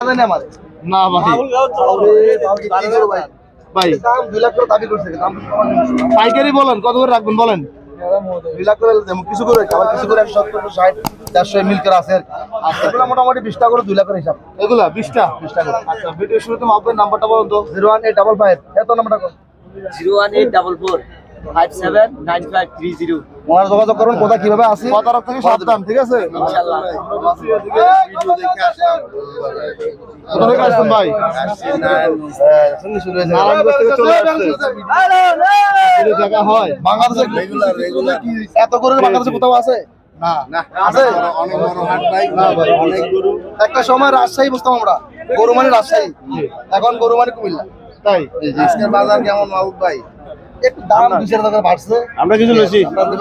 না ভাই। পাইকারি বলেন কত করে রাখবেন বলেন? দুই লাখ করে দেবো, কিছু করে আবার কিছু করে একশো ষাট চারশো মিল করে আছে এগুলো মোটামুটি বিশ টাকা করে দুই লাখ করে হিসাব। এগুলা বিশটা? আচ্ছা ভিডিও শুরুতে মাপবেন নাম্বারটা বলুন তো। Zero one eight double five. এত নাম্বারটা কর zero one eight double four five seven nine five three zero. ওনার যোগাযোগ করুন কোথায় কীভাবে আসি কথার থেকে সাবধান ঠিক আছে? কোথা থেকে আসছেন ভাই? হয় বাংলাদেশে এত করে বাংলাদেশে কোথাও আছে? একটা সময় রাজশাহী বুঝতাম আমরা। গরু মানে রাজশাহী। এখন গরু মানে কুমিল্লা। তাই? বাজার কেমন মাহবুব ভাই? একটু দাম দুই চার টাকা বাড়ছে। আমরা কিছু লইছি।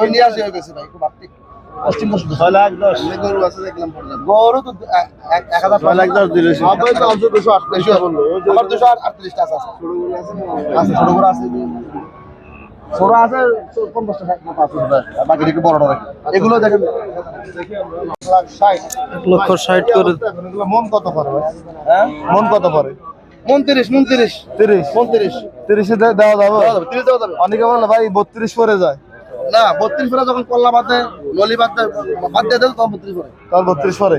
নিয়ে আসি ভাই একটু বাড়তি গরু আছে গরু তো এক- এক- এক হাজার ছয় লাখ দশ দিলেছি আপনার তো অঞ্চল দুশো আটত্রিশ। আমার দুশো আটত্রিশটা আছে আছে। আছে ছোট গরু আছে। ছোট আছে পঞ্চাশটা ষাট মতো আছে। ছোট। আর বাকি একটু বড় এগুলো দেখেন। লক্ষ ষাট করে মন কত পরে? হ্যাঁ? মন কত পড়ে? উনত্রিশ উনত্রিশ তিরিশ। উনত্রিশ তিরিশে। দে- দেওয়া যাবে? তিরিশ দেওয়া যাবে। অনেকে বলে ভাই বত্রিশ পরে যায়। না বত্রিশ ফেরা যখন কল্লা বাদে নলি বাদ বাদ দিয়ে দেবে তখন বত্রিশ ফেরা তার বত্রিশ পরে?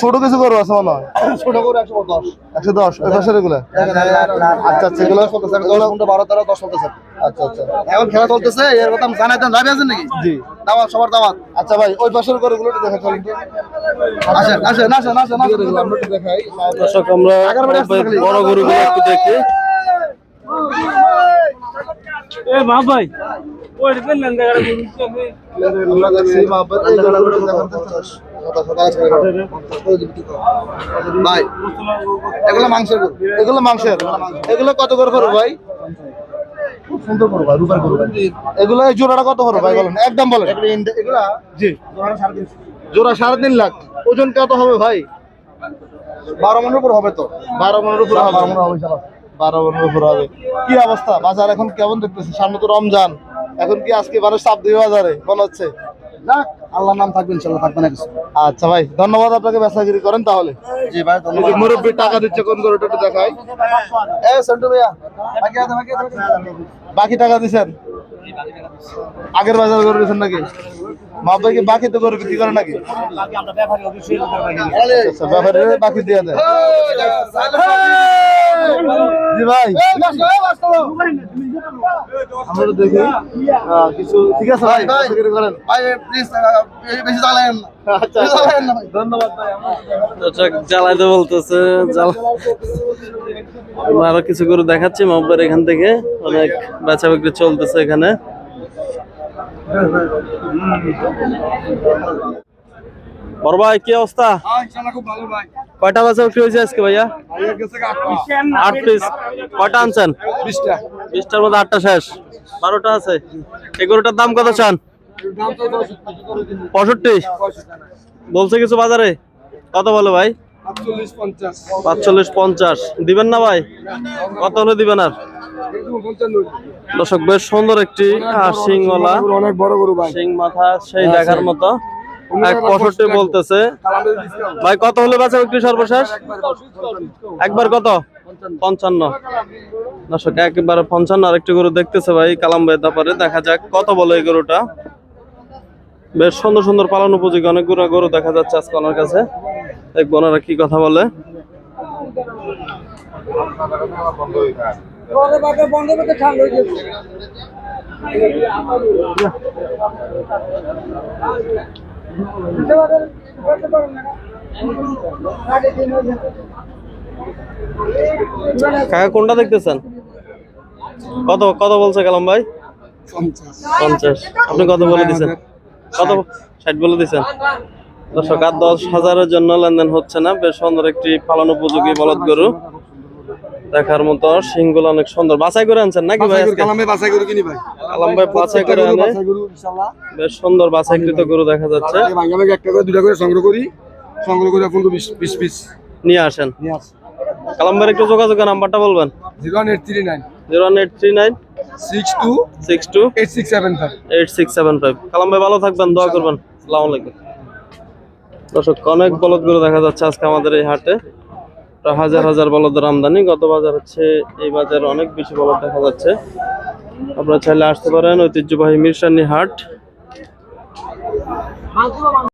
ছোট কিছু করব আছে মনে হয়? ছোট করে একশো দশ। একশো দশ? ওই পাশের এগুলো? আচ্ছা আচ্ছা এগুলো? দশ বারো তেরো দশ চলতেছে আচ্ছা আচ্ছা। এখন খেলা চলতেছে এর কথা জানাই দেন যাবে আছেন নাকি? জি। দাওয়াত সবার দাওয়াত। আচ্ছা ভাই ওই পাশের গরুগুলো একটু দেখা চলুন। আসেন আসেন আসেন আসেন দেখাই দর্শক আমরা বড় গরুগুলো একটু দেখি। এ মা ভাই ওই আমরা এই এগুলো মাংসের এগুলো মাংসের। এগুলো কত করে পড়বে ভাই? খুব সুন্দর গরু ভাই রূপার গরু এগুলো এই জোড়াটা কত পড়বে ভাই বলেন? একদম বলেন। এগুলো জি। জোড়া সাড়ে তিন লাখ। ওজন কত হবে ভাই? বারো মনের উপর হবে তো। বারো মনের উপর বারো হবে। মনের হবে ইনশাল্লাহ। বারো উপর হবে। কি অবস্থা? বাজার এখন কেমন দেখতেছে? সামনে তো রমজান। এখন কি আজকে মানুষ চাপ দিবে বাজারে? মনে হচ্ছে। যাক আল্লাহর নাম থাকবে ইনশাল্লাহ থাকবে না কিছু। আচ্ছা ভাই ধন্যবাদ আপনাকে বেচাগিরি করেন তাহলে। জি ভাই যে মুরব্বী টাকা দিচ্ছে কোন গরুটা একটু দেখাই। এ সন্টু ভাইয়া। বাকি আছে বাকি আছে বাকি টাকা দিছেন? আগের বাজার গরু দিচ্ছেন নাকি? মা ভাই কি বাকি তো গরু বিক্রি করে নাকি? আচ্ছা ব্যাপারে বাকি। দিয়ে দেয় জি ভাই। আমরা দেখি। কিছু ঠিক আছে ভাই ভাই, ভাই। বেচাকেরি করেন। ভাই প্লিজ বেশি চালায়েন আচ্ছা বেশি চালায়েন না ভাই। ধন্যবাদ ভাই জ্বালাইতে বলতেছে আরও কিছু করে দেখাচ্ছি মাহবুবের এখান থেকে। অনেক বেচা বিক্রি চলতেছে এখানে। বড় ভাই কি অবস্থা? কয়টা বিক্রি হয়েছে আজকে ভাইয়া? আট পিস। কয়টা আনছেন? বিশটার মধ্যে আটটা শেষ। বারোটা আছে। দাম কত চান? পঁয়ষট্টি। বলছে কিছু বাজারে? কত বলো ভাই? পাঁচচল্লিশ পঞ্চাশ। দিবেন না ভাই? কত হলে দিবেন আর? দর্শক বেশ সুন্দর একটি অনেক বড় গরু শিং মাথা সেই দেখার মতো। পঁয়ষট্টি বলতেছে। ভাই কত হলে বেচা বিক্রি সর্বশেষ? একবার কত? পঞ্চান্ন। দর্শক একবার পঞ্চান্ন। আরেকটি গরু দেখতেছে ভাই কালাম ভাই তারপরে দেখা যাক কত বলে এই গরুটা। বেশ সুন্দর সুন্দর পালন উপযোগী অনেকগুলো গরু দেখা যাচ্ছে আজকে ওনার কাছে। দেখব ওনারা কি কথা বলে। কাকা কোনটা দেখতেছেন? কত কত বলছে কালাম ভাই? পঞ্চাশ। আপনি কত বলে দিচ্ছেন কত ষাট বলে দিচ্ছেন দর্শক আর দশ হাজারের জন্য লেনদেন হচ্ছে না। বেশ সুন্দর একটি পালন উপযোগী বলদ গরু। দেখার মতো সিংগুলো অনেক সুন্দর। বাছাই করে আনছেন নাকি ভাই বাছাই গরু কিনি ভাই। ভাই বাছাই করে আনে। বেশ সুন্দর বাছাইকৃত গরু দেখা যাচ্ছে। ভাঙা ভাঙা একটা করে দুটা করে সংগ্রহ করি। সংগ্রহ করে পনেরো বিশ বিশ পিস নিয়ে আসেন। ভাইয়ের একটু যোগাযোগের নাম্বারটা বলবেন? Zero eight three nine. Zero eight three nine. Six two six two eight six seven five. Eight six seven five. Kalam ভাই ভালো থাকবেন দোয়া করবেন। আলাইকুম। দর্শক অনেক বলদ গরু দেখা যাচ্ছে আজকে আমাদের এই হাটে। হাজার হাজার বলদের আমদানি। গত বাজার হচ্ছে এই বাজারে অনেক বেশি বলদ দেখা যাচ্ছে। আপনারা চাইলে আসতে পারেন ঐতিহ্যবাহী মিরসানি হাট।